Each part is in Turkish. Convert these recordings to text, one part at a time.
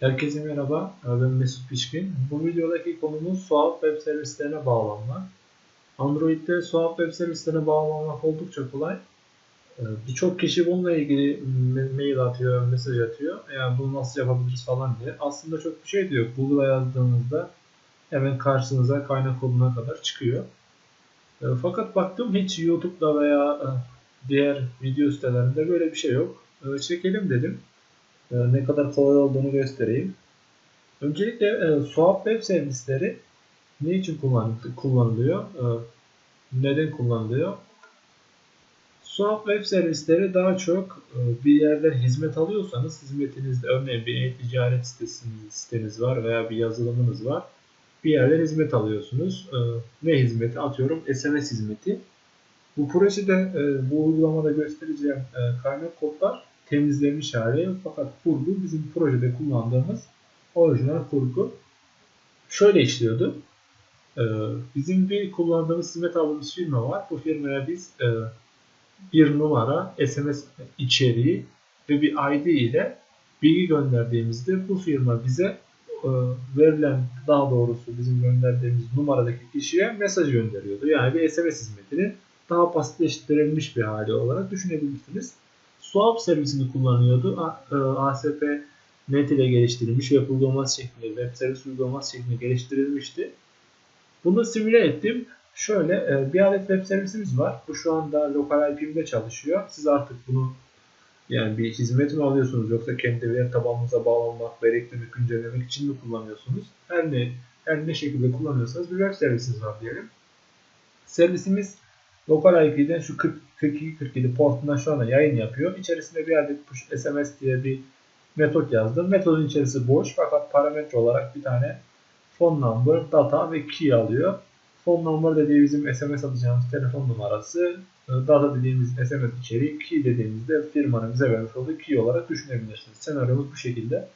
Herkese merhaba, ben Mesut Pişkin. Bu videodaki konumuz SOAP web servislerine bağlanma. Android'de SOAP web servislerine bağlanmak oldukça kolay. Ee, birçok kişi bununla ilgili mail atıyor, mesaj atıyor. Yani bunu nasıl yapabiliriz falan diye. Aslında çok bir şey diyor. Google'a yazdığınızda hemen karşınıza kaynak koduna kadar çıkıyor. Ee, fakat baktım hiç YouTube'da veya e, diğer video sitelerinde böyle bir şey yok. Ee, çekelim dedim. Ee, ne kadar kolay olduğunu göstereyim. Öncelikle e, SOAP web servisleri ne için kullanılıyor? E, neden kullanılıyor? SOAP web servisleri daha çok e, bir yerden hizmet alıyorsanız hizmetinizde örneğin bir e-ticaret sitesiniz, siteniz var veya bir yazılımınız var. Bir yerden hizmet alıyorsunuz. E, ne hizmeti? Atıyorum SMS hizmeti. Bu projede e, bu uygulamada göstereceğim e, kaynak kodlar temizlenmiş hali fakat kurgu bizim projede kullandığımız orijinal kurgu. Şöyle işliyordu. Ee, bizim bir kullandığımız hizmet aldığımız firma var. Bu firmaya biz e, bir numara, SMS içeriği ve bir ID ile bilgi gönderdiğimizde bu firma bize e, verilen daha doğrusu bizim gönderdiğimiz numaradaki kişiye mesaj gönderiyordu. Yani bir SMS hizmetini daha basitleştirilmiş bir hali olarak düşünebilirsiniz. Swap servisini kullanıyordu. ASP e, net ile geliştirilmiş web uygulaması şeklinde, web servis uygulaması şeklinde geliştirilmişti. Bunu simüle ettim. Şöyle e, bir adet web servisimiz var. Bu şu anda lokal IP'mde çalışıyor. Siz artık bunu yani bir hizmet mi alıyorsunuz yoksa kendi veri tabanınıza bağlanmak, veri eklemek, güncellemek için mi kullanıyorsunuz? Her ne her ne şekilde kullanıyorsanız bir web servisiniz var diyelim. Servisimiz Lokal IP'den şu 42-47 portundan şu anda yayın yapıyor. İçerisinde bir adet push SMS diye bir metot yazdım. Metodun içerisi boş fakat parametre olarak bir tane phone number, data ve key alıyor. Phone number dediği bizim SMS atacağımız telefon numarası. E, data dediğimiz SMS içeriği. Key dediğimizde firmanın bize vermiş olduğu key olarak düşünebilirsiniz. Senaryomuz bu şekilde.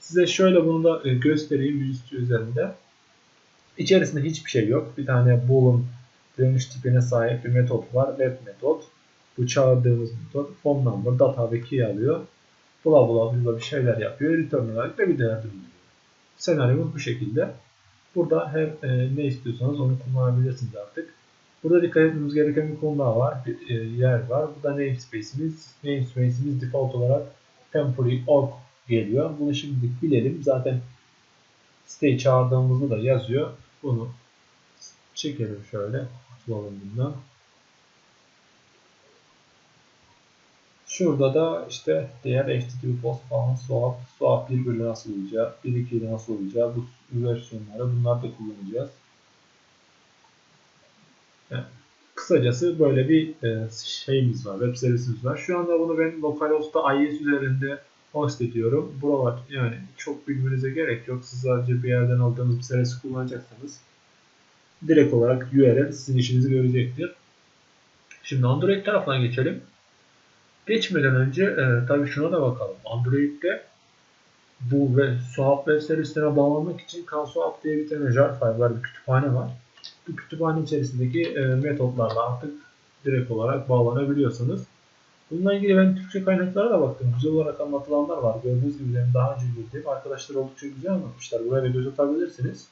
Size şöyle bunu da e, göstereyim yüzüstü üzerinde. İçerisinde hiçbir şey yok. Bir tane boolean dönüş tipine sahip bir metot var. Web metot. Bu çağırdığımız metot phone number, data ve key alıyor. Bula bula bula bir şeyler yapıyor. Return olarak da bir değer döndürüyor. Senaryomuz bu şekilde. Burada hem e, ne istiyorsanız onu kullanabilirsiniz artık. Burada dikkat etmemiz gereken bir konu daha var. Bir e, yer var. Bu da namespace'imiz. Namespace'imiz default olarak temporary org geliyor. Bunu şimdilik bilelim. Zaten siteyi çağırdığımızda da yazıyor. Bunu çekelim şöyle. Kurtulalım bundan. Şurada da işte diğer HTTP post falan swap, swap 1 ile nasıl olacağı, 1 2 ile nasıl olacağı bu versiyonları bunlar da kullanacağız. Yani kısacası böyle bir e, şeyimiz var, web servisimiz var. Şu anda bunu ben localhost'ta IIS üzerinde host ediyorum. Buralar yani çok bilmenize gerek yok. Siz sadece bir yerden aldığınız bir servisi kullanacaksanız direkt olarak URL sizin işinizi görecektir. Şimdi Android tarafına geçelim. Geçmeden önce e, tabii şuna da bakalım. Android'de bu ve SOAP web servislerine bağlamak için CalSOAP diye bir tane jar file var, bir kütüphane var. Bu kütüphane içerisindeki e, metotlarla artık direkt olarak bağlanabiliyorsunuz. Bununla ilgili ben Türkçe kaynaklara da baktım. Güzel olarak anlatılanlar var. Gördüğünüz gibi benim daha önce girdiğim arkadaşlar oldukça güzel anlatmışlar. Buraya da göz atabilirsiniz.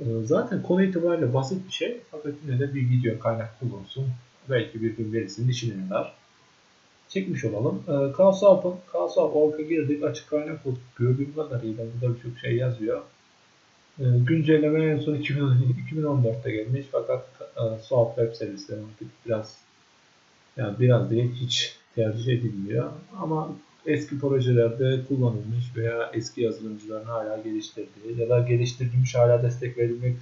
Ee, zaten konu itibariyle basit bir şey fakat yine de bir video kaynak bulunsun. Belki bir gün birisinin işine yarar. Çekmiş olalım. Ee, Kaosap'ın Kaosap Org'a girdik. Açık kaynak bulduk. Gördüğüm kadarıyla burada birçok şey yazıyor. Ee, güncelleme en son 2014'te gelmiş fakat e, Soap web servisleri biraz yani biraz değil hiç tercih edilmiyor. Ama eski projelerde kullanılmış veya eski yazılımcıların hala geliştirdiği ya da geliştirilmiş hala destek verilmek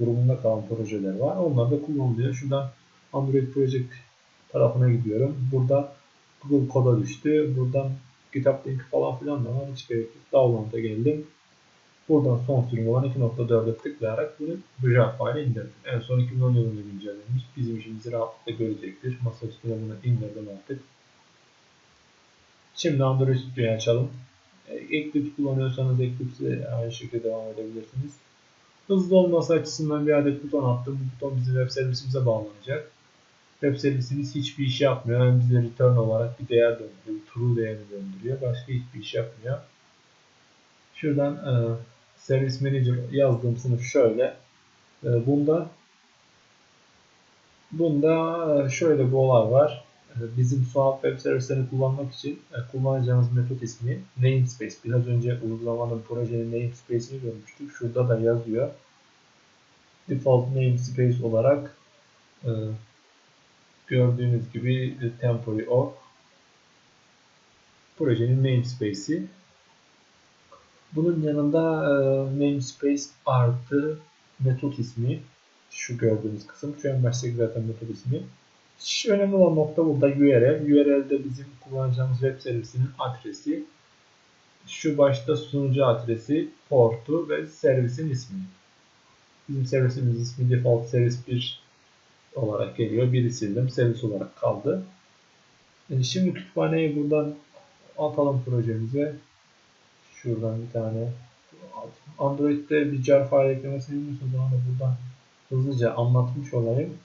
durumunda kalan projeler var. Onlar da kullanılıyor. Şuradan Android Project tarafına gidiyorum. Burada Google Code'a düştü. Buradan GitHub link falan filan da var. Hiç gerek yok. Download'a geldim. Buradan son sürüm olan 2.4'e tıklayarak bunu bu file indirdim. En son 2010 yılında güncellenmiş. Bizim işimizi rahatlıkla görecektir. Masa üstüne bunu indirdim artık. Şimdi Android Studio'yu açalım. Eclipse kullanıyorsanız Eclipse'e aynı şekilde devam edebilirsiniz. Hızlı olması açısından bir adet buton attım. Bu buton bizim web servisimize bağlanacak. web servisimiz hiçbir iş yapmıyor. Yani bize return olarak bir değer döndürüyor. True değerini döndürüyor. Başka hiçbir iş yapmıyor. Şuradan e, Service Manager yazdığım sınıf şöyle. E, bunda bunda e, şöyle bir olay var. E, bizim SOAP web servislerini kullanmak için e, kullanacağımız metot ismi namespace. Biraz önce uygulamanın projenin namespace'ini görmüştük. Şurada da yazıyor. Default namespace olarak e, gördüğünüz gibi temporary org projenin namespace'i. Bunun yanında e, namespace artı metot ismi şu gördüğünüz kısım. Şu en baştaki zaten metot ismi. Önemli olan nokta burada URL. URL'de bizim kullanacağımız web servisinin adresi. Şu başta sunucu adresi, portu ve servisin ismi. Bizim servisimiz ismi default servis 1 olarak geliyor. Biri sildim. Servis olarak kaldı. Yani şimdi kütüphaneyi buradan atalım projemize. Şuradan bir tane Android'de bir jar file eklemesini bilmiyorsanız da buradan hızlıca anlatmış olayım.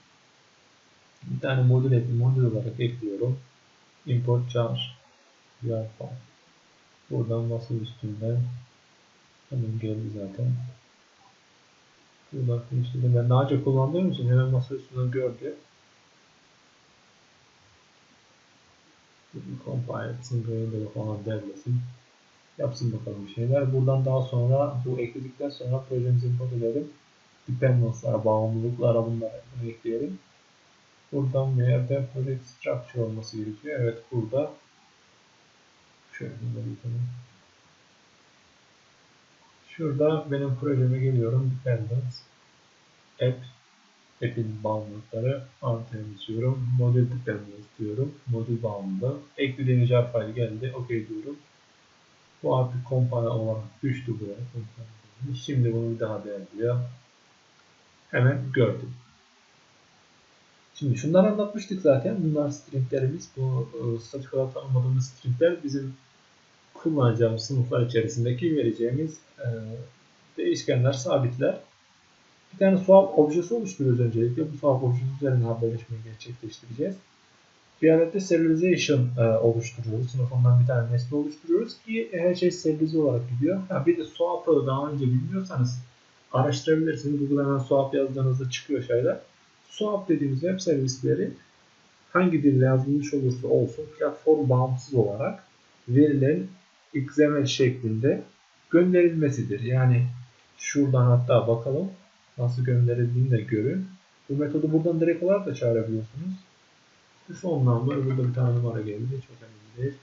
Bir tane modül ekli modül olarak ekliyorum. Import jar jar file. Buradan basın üstünden hemen geldi zaten. Buradan finishledim. Ben daha önce kullandığım için hemen masa üstünden gördü. Compile etsin, böyle falan derlesin. Yapsın bakalım şeyler. Buradan daha sonra bu ekledikten sonra projemizi import edelim. Dependence'lara, bağımlılıklara bunları ekleyelim. Buradan bir yerde project structure olması gerekiyor. Evet burada. Şöyle bir Şurada benim projeme geliyorum. Dependence. App. App'in bağımlılıkları artıya basıyorum. Modül dependence diyorum. Modül bağımlılığı. Jar file geldi. OK diyorum. Bu artık compile olarak düştü buraya. Şimdi bunu bir daha değerliyor. Hemen gördüm. Şimdi şunları anlatmıştık zaten. Bunlar stringlerimiz. Bu e, statik olarak tanımladığımız stringler bizim kullanacağımız sınıflar içerisindeki vereceğimiz e, değişkenler, sabitler. Bir tane swap objesi oluşturuyoruz öncelikle. Bu swap objesi üzerinde haberleşmeyi gerçekleştireceğiz. Bir adette serialization e, oluşturuyoruz. Sınıfından bir tane nesne oluşturuyoruz ki her şey serialize olarak gidiyor. Ha, bir de swap'ı daha önce bilmiyorsanız araştırabilirsiniz. Google'dan swap yazdığınızda çıkıyor şeyler. Swap dediğimiz web servisleri hangi dille yazılmış olursa olsun platform bağımsız olarak verilerin XML şeklinde gönderilmesidir. Yani şuradan hatta bakalım nasıl gönderildiğini de görün. Bu metodu buradan direkt olarak da çağırabiliyorsunuz. Bu son burada bir tane numara geldi. Çok önemli değil.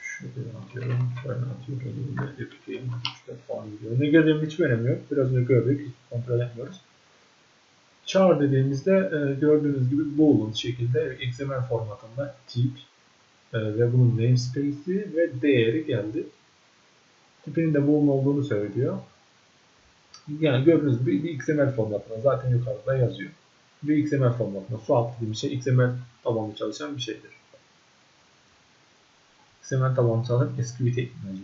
Şöyle atıyorum. Şöyle atıyorum. Ne yapayım? 3 defa. Ne gördüğüm hiçbir önemi yok. Biraz önce gördük. Kontrol etmiyoruz. Char dediğimizde e, gördüğünüz gibi boolean şekilde XML formatında tip e, ve bunun namespace'i ve değeri geldi. Tipinin de boolean olduğunu söylüyor. Yani gördüğünüz gibi bir XML formatında zaten yukarıda yazıyor. Bir XML formatında swap dediğim şey XML tabanlı çalışan bir şeydir. XML tabanlı çalışan eski bir teknoloji.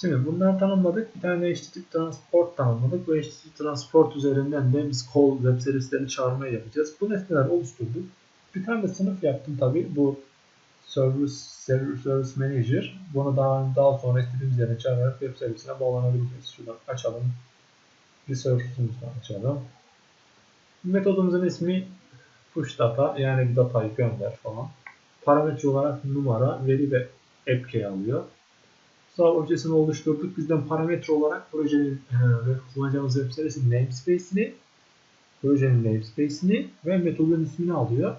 Şimdi bunları tanımladık. Bir tane HTTP transport tanımladık. Bu HTTP transport üzerinden de biz call web servislerini çağırmaya yapacağız. Bu nesneler oluşturduk. Bir tane de sınıf yaptım tabi. Bu Service, Service Manager. Bunu daha, daha sonra istediğimiz yere çağırarak web servisine bağlanabileceğiz. Şuradan açalım. Resource'umuzdan açalım. Metodumuzun ismi push data yani datayı gönder falan. Parametre olarak numara, veri ve AppKey alıyor. Sağ objesini oluşturduk. Bizden parametre olarak projenin e, kullanacağımız web servisinin namespace'ini, projenin namespace'ini ve metodun ismini alıyor.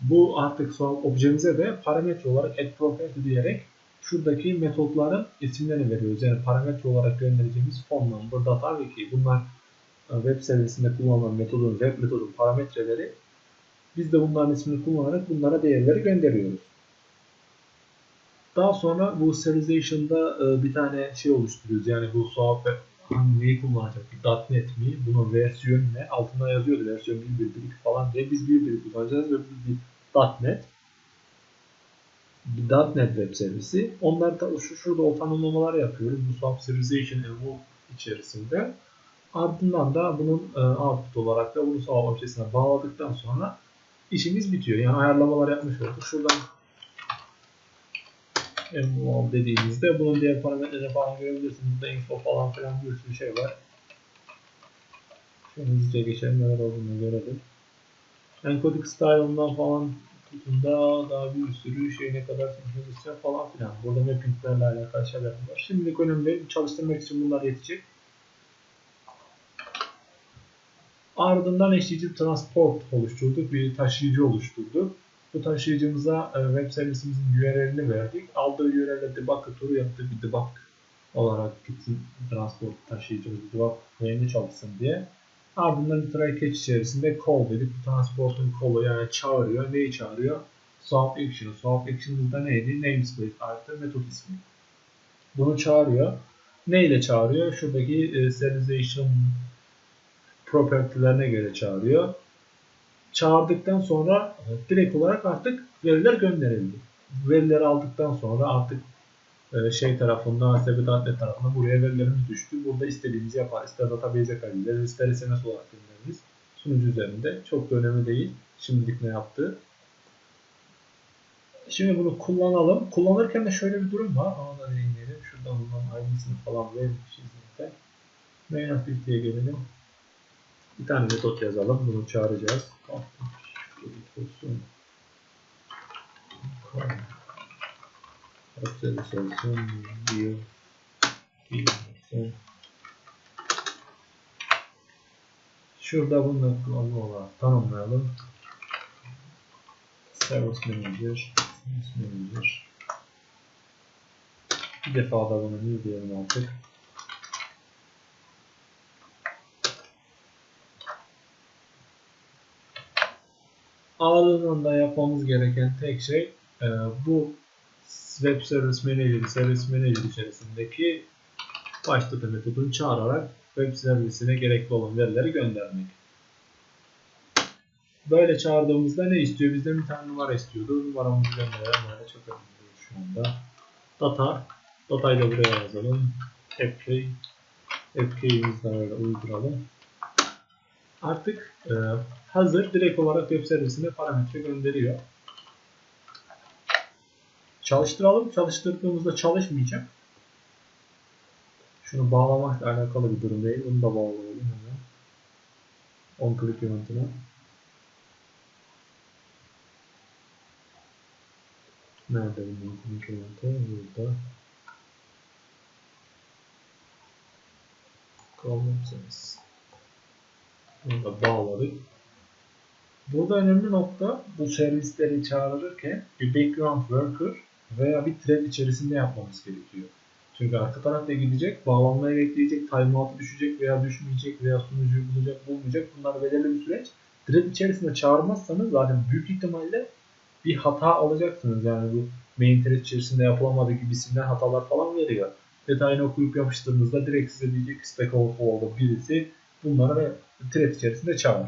Bu artık sonra objemize de parametre olarak add property diyerek şuradaki metotların isimlerini veriyoruz. Yani parametre olarak göndereceğimiz phone number, data ve key. Bunlar e, web servisinde kullanılan metodun, web metodun parametreleri. Biz de bunların ismini kullanarak bunlara değerleri gönderiyoruz. Daha sonra bu serialization'da e, bir tane şey oluşturuyoruz. Yani bu swap hangi neyi kullanacak? .NET mi? Bunun versiyonu ne? Altında yazıyordu versiyon 1.1.2 falan diye. Biz 1.1 kullanacağız ve bir .NET .NET web servisi. Onlar da şu şurada o tanımlamalar yapıyoruz. Bu swap serialization evolve içerisinde. Ardından da bunun e, output olarak da bunu sağ objesine bağladıktan sonra işimiz bitiyor. Yani ayarlamalar yapmış olduk. Şuradan envolve dediğimizde bunun diğer parametreleri falan görebilirsiniz. Burada info falan filan bir sürü şey var. Şöyle hızlıca geçelim neler olduğunu görelim. Encoding style'ından falan tutun da daha bir sürü şey ne kadar senkronizasyon falan filan. Burada mappinglerle alakalı şeyler var. Şimdilik önemli değil. Çalıştırmak için bunlar yetecek. Ardından eşleyici transport oluşturduk. Bir taşıyıcı oluşturduk. Bu taşıyıcımıza e, web servisimizin URL'ini verdik. Aldığı URL'de debug turu yaptı. Bir debug olarak gitsin transport taşıyıcımız debug neyini çalışsın diye. Ardından try catch içerisinde call dedik. Bu transportun call'u yani çağırıyor. Neyi çağırıyor? Swap action. Swap action'ımızda neydi? Namespace artı metot ismi. Bunu çağırıyor. Ne ile çağırıyor? Şuradaki e, serialization property'lerine göre çağırıyor. Çağırdıktan sonra e, direkt olarak artık veriler gönderildi. Verileri aldıktan sonra artık e, şey tarafında, ASP.NET tarafında buraya verilerimiz düştü. Burada istediğimizi yapar. İster database'e kaydederiz, ister SMS olarak göndeririz. Sunucu üzerinde. Çok da önemli değil. Şimdilik ne yaptı. Şimdi bunu kullanalım. Kullanırken de şöyle bir durum var. Ona da değinelim. Şuradan bundan ID'sini falan vermişiz zaten. Main activity'ye gelelim. Bir tane metot yazalım. Bunu çağıracağız. Observation view Şurada bunu kullanma olarak tanımlayalım. Service Manager, Service Manager. Bir defa da bunu new diyelim artık. Ardından yapmamız gereken tek şey e, bu Web Service Manager, Service Manager içerisindeki başlata metodunu çağırarak web servisine gerekli olan verileri göndermek. Böyle çağırdığımızda ne istiyor? Bizden bir tane numara istiyordu. Numaramızı gönderelim. Böyle çok önemli şu anda. Data. Datayı da buraya yazalım. AppKey. AppKey'imizi de böyle uyduralım. Artık e, hazır. Direkt olarak web servisine parametre gönderiyor. Çalıştıralım. Çalıştırdığımızda çalışmayacak. Şunu bağlamakla alakalı bir durum değil. Bunu da bağlayalım hemen. On click eventine. Nerede bu on click eventi? Burada. Chrome. Bunu da bağladık. Burada önemli nokta bu servisleri çağırırken bir background worker veya bir thread içerisinde yapmamız gerekiyor. Çünkü arka tarafta gidecek, bağlanmaya bekleyecek, timeout düşecek veya düşmeyecek veya sunucuyu bulacak, bulmayacak. Bunlar belirli bir süreç. Thread içerisinde çağırmazsanız zaten büyük ihtimalle bir hata alacaksınız. Yani bu main thread içerisinde yapılamadığı gibisinden hatalar falan veriyor. Detayını okuyup yapıştırdığınızda direkt size diyecek Stack Overflow'da birisi bunları thread içerisinde çağır.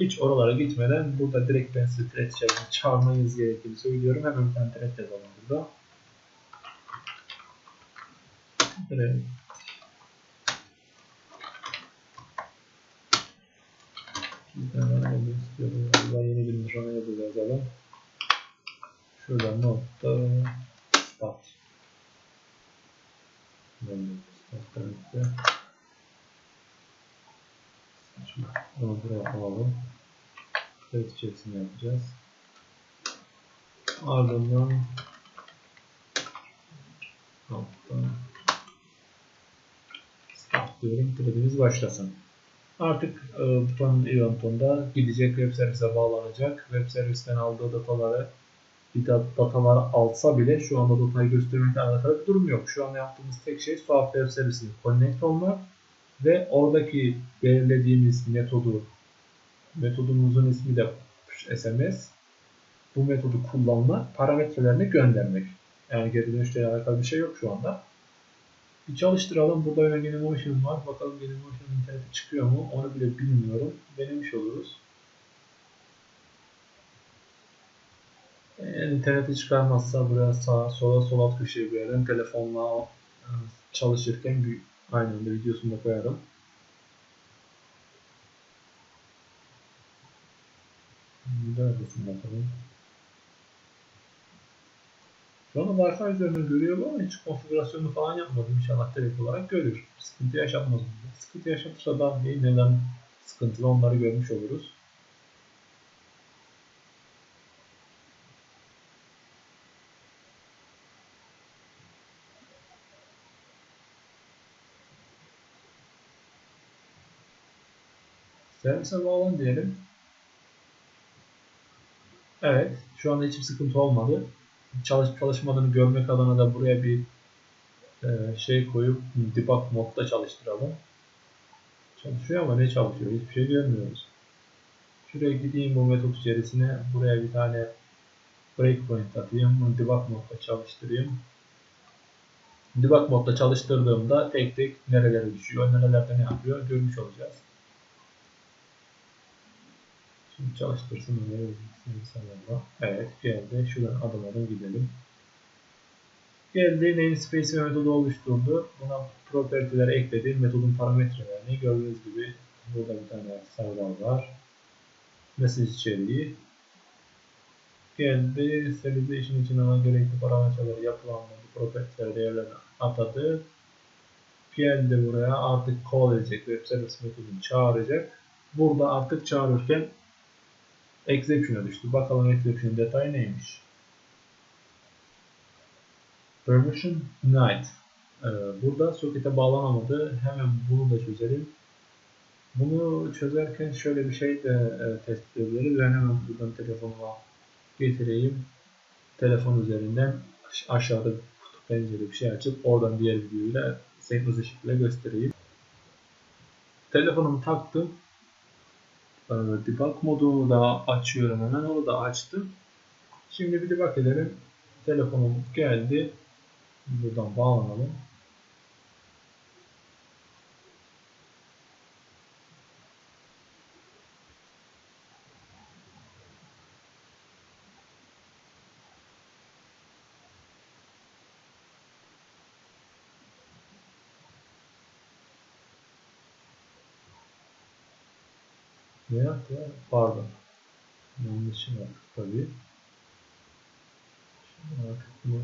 Hiç oralara gitmeden burada direkt ben size thread içerisinde çağırmanız gerektiğini söylüyorum. Hemen bir tane thread yazalım burada. Thread. Yeni bir nişana yazalım. Şuradan nokta start. Şimdi onu buraya alalım. Thread içerisinde yapacağız. Ardından alttan start diyorum. Threadimiz başlasın. Artık e, butonun event'ında gidecek web servise bağlanacak. Web servisten aldığı dataları bir datalar alsa bile şu anda datayı göstermekte alakalı durum yok. Şu anda yaptığımız tek şey Swap Web Service'ine connect olmak ve oradaki belirlediğimiz metodu metodumuzun ismi de SMS bu metodu kullanma parametrelerini göndermek. Yani geri dönüşle alakalı bir şey yok şu anda. Bir çalıştıralım. Burada öyle Genemotion var. Bakalım Genemotion internete çıkıyor mu? Onu bile bilmiyorum. Denemiş oluruz. Eğer internete çıkarmazsa buraya sağa sola sol alt köşeye bir yerden telefonla çalışırken bir Aynı anda videosunu da koyarım. Neredesin bakalım. Şu anda Wi-Fi üzerinden görüyor ama hiç konfigürasyonunu falan yapmadım. İnşallah direkt olarak görür. Sıkıntı yaşatmaz. Sıkıntı yaşatırsa daha iyi neden sıkıntılı onları görmüş oluruz. Servise bağlan diyelim. Evet. Şu anda hiçbir sıkıntı olmadı. Çalışıp çalışmadığını görmek adına da buraya bir e, şey koyup debug modda çalıştıralım. Çalışıyor ama ne çalışıyor? Hiçbir şey görmüyoruz. Şuraya gideyim bu metot içerisine. Buraya bir tane breakpoint atayım. Debug modda çalıştırayım. Debug modda çalıştırdığımda tek tek nerelere düşüyor, nerelerde ne yapıyor görmüş olacağız. Şimdi çalıştırsın onu. Evet geldi. Şuradan adım adım gidelim. Geldi namespace metodu oluşturdu. Buna property'ler ekledi. Metodun parametrelerini gördüğünüz gibi burada bir tane sayılar var. Message içeriği. Geldi. Serialization için ona gerekli parametreleri yapılanları, property'leri değerlerini atadı. Geldi buraya artık call edecek. Web service metodunu çağıracak. Burada artık çağırırken exception'a düştü. Bakalım exception detayı neymiş. Permission denied. Ee, burada socket'e bağlanamadı. Hemen bunu da çözelim. Bunu çözerken şöyle bir şey de e, test edebiliriz. Ben hemen buradan telefonuma getireyim. Telefon üzerinden aşağıda kutu pencere bir şey açıp oradan diğer videoyla senkronize şekilde göstereyim. Telefonumu taktım. Ee, debug modunu da açıyorum hemen. Onu da açtım. Şimdi bir debug edelim. Telefonum geldi. Buradan bağlanalım. Ya? Pardon. Yanlışım yaptık tabii. Şimdi artık bunu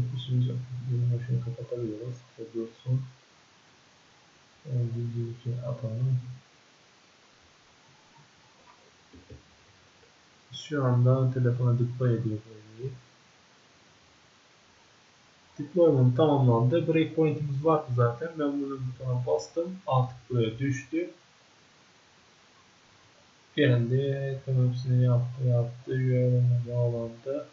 yapışınca benim başını kapatabiliyoruz. Dursun. Video atalım. Şu anda telefona deploy ediyor böyle. Deployment tamamlandı. Breakpoint'imiz vardı zaten. Ben bunu butona bastım. Artık buraya düştü geldi. Hepsini yaptı yaptı. URL'e bağlandı.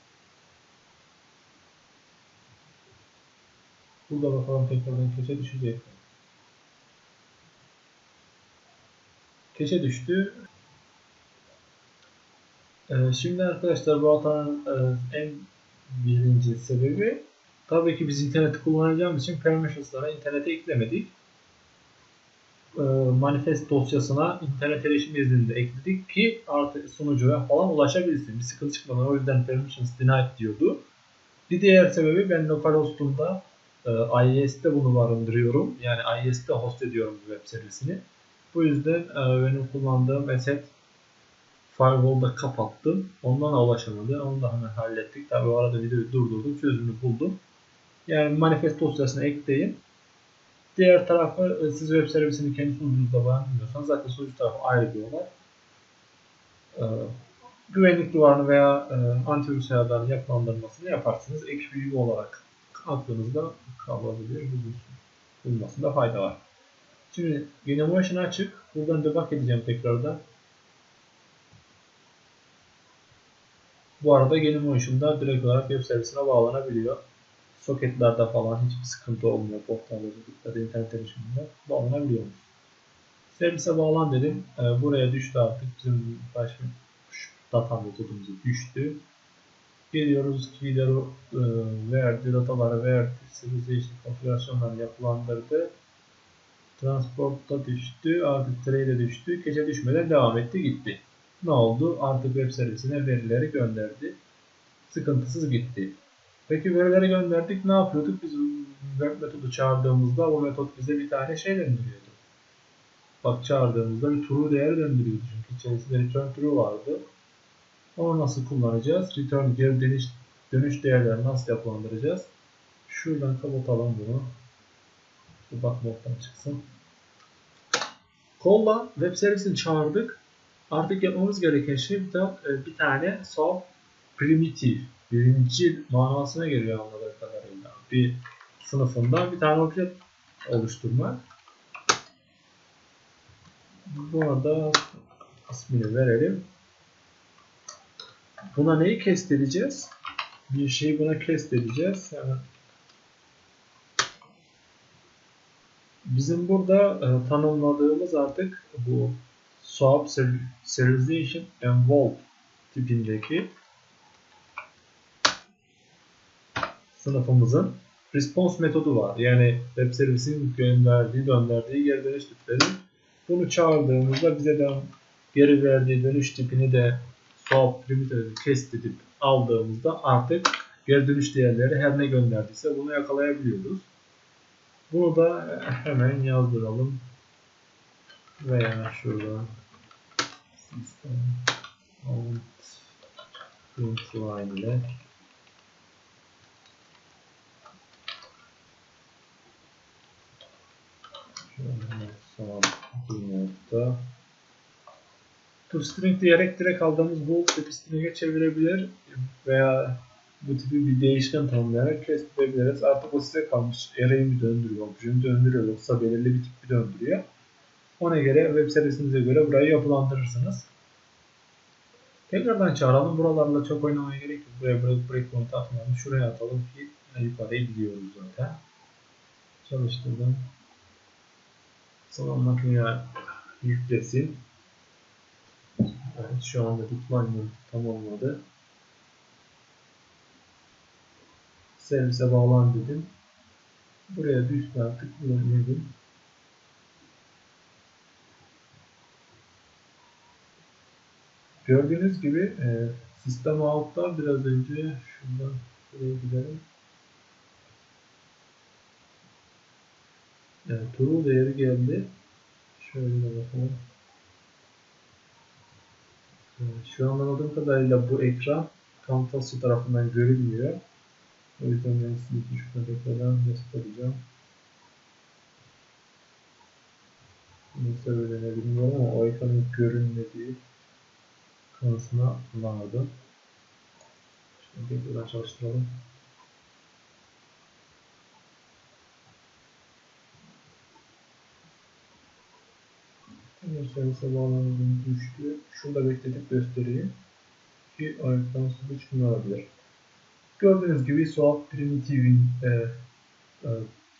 Burada bakalım tekrardan keçe düşecek. Keçe düştü. Ee, şimdi arkadaşlar bu hatanın e, en birinci sebebi tabii ki biz interneti kullanacağımız için permissions'lara internete eklemedik. E, manifest dosyasına internet erişim iznini ekledik ki artık sunucuya falan ulaşabilsin. Bir sıkıntı çıkmadan o yüzden permissions denied diyordu. Bir diğer sebebi ben localhost'umda e, IIS'te bunu barındırıyorum. Yani IIS'te host ediyorum bu web servisini. Bu yüzden e, benim kullandığım asset firewall'da kapattım. Ondan ulaşamadı. Onu da hemen hallettik. Tabi o arada videoyu durdurdum. Çözümünü buldum. Yani manifest dosyasına ekleyin. Diğer tarafı e, siz web servisini kendi sunucunuzda barındırmıyorsanız zaten sunucu tarafı ayrı bir olay. Ee, güvenlik duvarını veya e, antivirüs ayarlarını yapılandırmasını yaparsınız. Ek bilgi olarak aklınızda kalabilir. Bulunmasında fayda var. Şimdi Genemotion açık. Buradan debug edeceğim tekrardan. Bu arada Genemotion'da direkt olarak web servisine bağlanabiliyor soketlerde falan hiçbir sıkıntı olmuyor. Portalda ya da internet erişiminde bağlanabiliyoruz. Servise bağlan dedim. E, buraya düştü artık. Bizim baş data metodumuzu düştü. Geliyoruz keyleri e, verdi, dataları verdi, serialization konfigürasyonlarını yapılandırdı. Transport'ta düştü, artık trade'e düştü. Gece düşmeden devam etti gitti. Ne oldu? Artık web servisine verileri gönderdi. Sıkıntısız gitti. Peki verileri gönderdik ne yapıyorduk? Biz web metodu çağırdığımızda o metot bize bir tane şey döndürüyordu. Bak çağırdığımızda bir true değer döndürüyordu çünkü içerisinde return true vardı. Onu nasıl kullanacağız? Return geri dönüş, dönüş değerlerini nasıl yapılandıracağız? Şuradan kapatalım bunu. Bu bak moddan çıksın. Call'la web servisini çağırdık. Artık yapmamız gereken şey bir, tane, bir tane swap primitive, birinci manasına geliyor anladığım kadarıyla. Bir sınıfında bir tane obje oluşturmak. Bu arada ismini verelim. Buna neyi kestireceğiz? Bir şeyi buna kestireceğiz. Yani bizim burada e, tanımladığımız artık bu swap serialization involved tipindeki sınıfımızın response metodu var. Yani web servisin gönderdiği, gönderdiği geri dönüş tipleri. Bunu çağırdığımızda bize de geri verdiği dönüş tipini de swap primitive kestirip aldığımızda artık geri dönüş değerleri her ne gönderdiyse bunu yakalayabiliyoruz. Bunu da hemen yazdıralım. Veya şurada system out ile bir nokta toString diyerek direkt aldığımız bu tipi string'e çevirebilir veya bu tipi bir değişken tanımlayarak kestirebiliriz. Artık o size kalmış. Array'i mi döndürüyor, objeyi döndürüyor yoksa belirli bir tipi döndürüyor. Ona göre web servisinize göre burayı yapılandırırsınız. Tekrardan çağıralım. Buralarla çok oynamaya gerek yok. Buraya break, breakpoint atmayalım. Şuraya atalım ki yukarıyı biliyoruz zaten. Çalıştırdım. Zaman makineye yüklesin. Evet, şu anda deployment tamamladı. Servise bağlan dedim. Buraya bir üstüne tıklayalım. Gördüğünüz gibi e, sistem out'tan biraz önce şuradan şuraya gidelim. Evet, true değeri geldi. Şöyle bakalım. Evet, şu an anladığım kadarıyla bu ekran Camtasia tarafından görünmüyor. O yüzden ben size şurada tekrardan göstereceğim. Bunun sebebini bilmiyorum ama o ekranın görünmediği konusuna vardı. Şimdi tekrar çalıştıralım. Servise bağlanımın düştü. Şunu da bekletip göstereyim. Ki ayaktan sonra çıkmayabilir. Gördüğünüz gibi swap primitive'in e, e,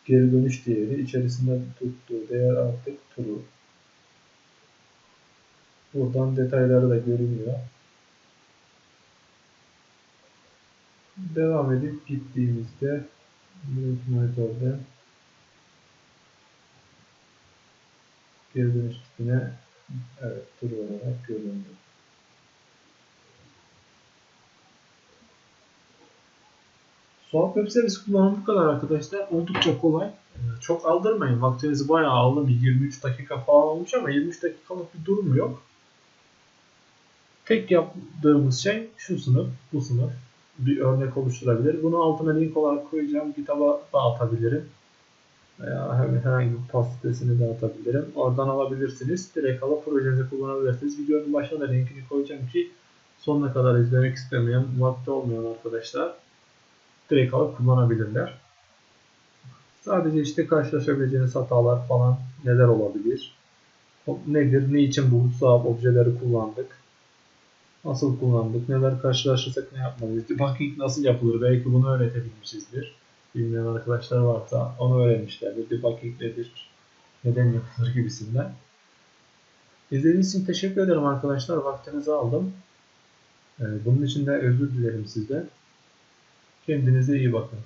geri dönüş değeri içerisinde tuttuğu değer artık true. Buradan detayları da görünüyor. Devam edip gittiğimizde monitörde dönüş tipine evet true olarak göründü. Swap Web Service kullanımı bu kadar arkadaşlar. Oldukça kolay. Ee, çok aldırmayın. Vaktinizi bayağı aldım. 23 dakika falan olmuş ama 23 dakikalık bir durum yok. Tek yaptığımız şey şu sınıf, bu sınıf. Bir örnek oluşturabilir. Bunu altına link olarak koyacağım. GitHub'a da atabilirim. Veya herhangi bir pas sitesini de atabilirim. Oradan alabilirsiniz. Direkt alıp projenizi kullanabilirsiniz. Videonun başına da linkini koyacağım ki sonuna kadar izlemek istemeyen, vakti olmayan arkadaşlar direkt alıp kullanabilirler. Sadece işte karşılaşabileceğiniz hatalar falan neler olabilir? Nedir? Ne için bu swap objeleri kullandık? Nasıl kullandık? Neler karşılaşırsak ne yapmalıyız? Debugging nasıl yapılır? Belki bunu öğretebilmişizdir. Bilmeyen arkadaşlar varsa onu öğrenmişlerdir. Debugging nedir? Neden yapılır gibisinden. İzlediğiniz için teşekkür ederim arkadaşlar. Vaktinizi aldım. Ee, bunun için de özür dilerim sizden. Kendinize iyi bakın.